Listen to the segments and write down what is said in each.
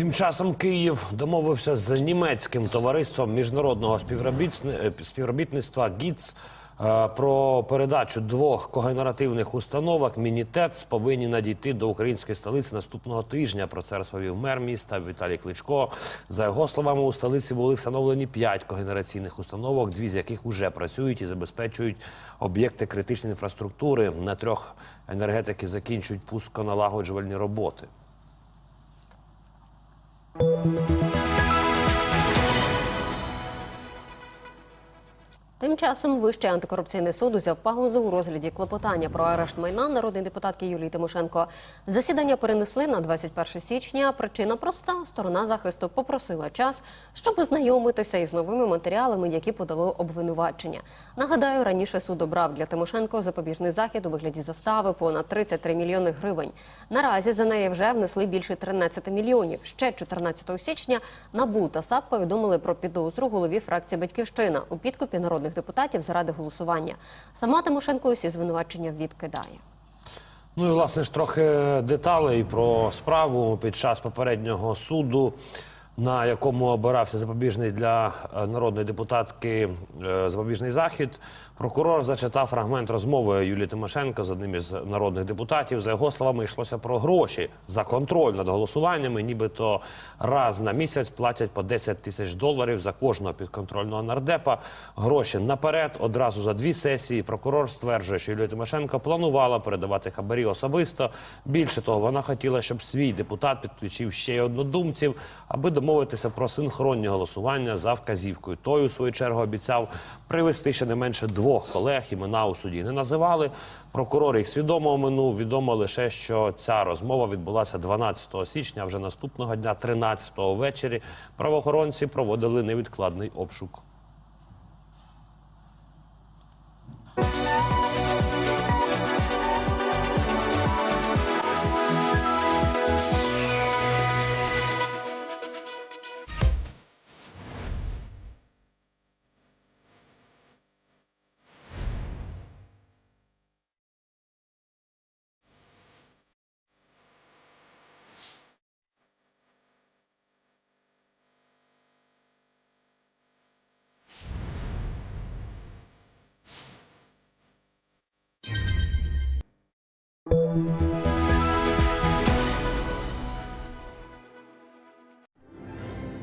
Тим часом Київ домовився з німецьким товариством міжнародного е, співробітництва ГІЦ е, про передачу двох когенеративних установок. Мінітец повинні надійти до української столиці наступного тижня. Про це розповів мер міста Віталій Кличко. За його словами, у столиці були встановлені п'ять когенераційних установок, дві з яких уже працюють і забезпечують об'єкти критичної інфраструктури. На трьох енергетики закінчують пусконалагоджувальні роботи. Thank you. Тим часом Вищий антикорупційний суд узяв паузу у розгляді клопотання про арешт майна народної депутатки Юлії Тимошенко. Засідання перенесли на 21 січня. Причина проста: сторона захисту попросила час, щоб ознайомитися із новими матеріалами, які подало обвинувачення. Нагадаю, раніше суд обрав для Тимошенко запобіжний захід у вигляді застави понад 33 мільйони гривень. Наразі за неї вже внесли більше 13 мільйонів. Ще 14 січня НАБУ та САП повідомили про підозру голові фракції Батьківщина у підкупі народних депутатів заради голосування. Сама Тимошенко усі звинувачення відкидає. Ну і власне ж трохи деталей про справу під час попереднього суду, на якому обирався запобіжний для е, народної депутатки е, запобіжний захід. Прокурор зачитав фрагмент розмови Юлії Тимошенко з одним із народних депутатів. За його словами, йшлося про гроші за контроль над голосуваннями. Нібито раз на місяць платять по 10 тисяч доларів за кожного підконтрольного нардепа. Гроші наперед одразу за дві сесії. Прокурор стверджує, що Юлія Тимошенко планувала передавати хабарі особисто. Більше того, вона хотіла, щоб свій депутат підключив ще й однодумців, аби домовитися про синхронні голосування за вказівкою. Той у свою чергу обіцяв привести ще не менше двох колег. Імена у суді не називали. Прокурор їх свідомо оминув. Відомо лише, що ця розмова відбулася 12 січня. Вже наступного дня, 13-го ввечері, правоохоронці проводили невідкладний обшук.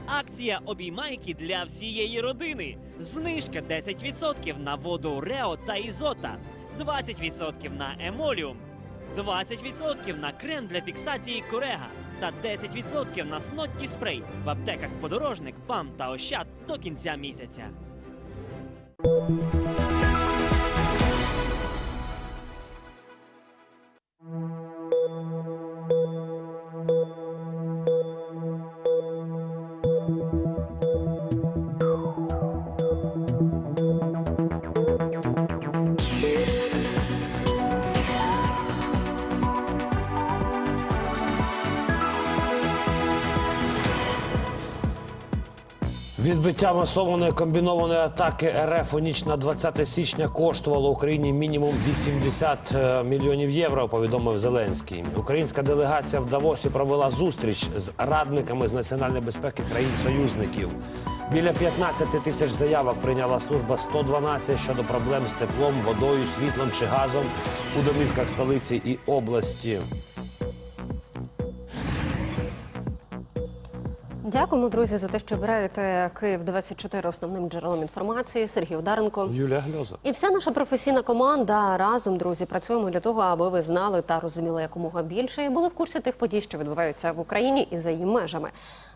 Акція обіймайки для всієї родини. Знижка 10% на воду Рео та Ізота, 20% на емоліум, 20% на крем для фіксації корега та 10% на снотті спрей в аптеках подорожник, ПАМ та Ощад до кінця місяця. Відбиття масованої комбінованої атаки РФ у ніч на 20 січня коштувало Україні мінімум 80 е, мільйонів євро. Повідомив Зеленський. Українська делегація в Давосі провела зустріч з радниками з національної безпеки країн-союзників. Біля 15 тисяч заявок прийняла служба 112 щодо проблем з теплом, водою, світлом чи газом у домівках столиці і області. Дякуємо, друзі, за те, що обираєте Київ 24 основним джерелом інформації. Сергій Ударенко. Юлія Гльоза. І вся наша професійна команда разом, друзі, працюємо для того, аби ви знали та розуміли якомога більше і були в курсі тих подій, що відбуваються в Україні і за її межами.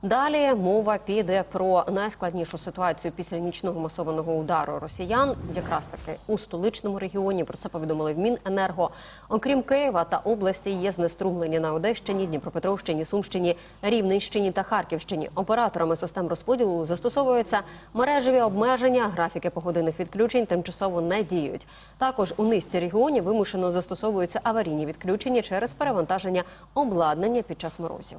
Далі мова піде про найскладнішу ситуацію після нічного масованого удару росіян, якраз таки у столичному регіоні. Про це повідомили в Міненерго. Окрім Києва та області, є знеструмлення на Одещині, Дніпропетровщині, Сумщині, Рівненщині та Харківщині. Операторами систем розподілу застосовуються мережеві обмеження, графіки погодинних відключень тимчасово не діють. Також у низці регіонів вимушено застосовуються аварійні відключення через перевантаження обладнання під час морозів.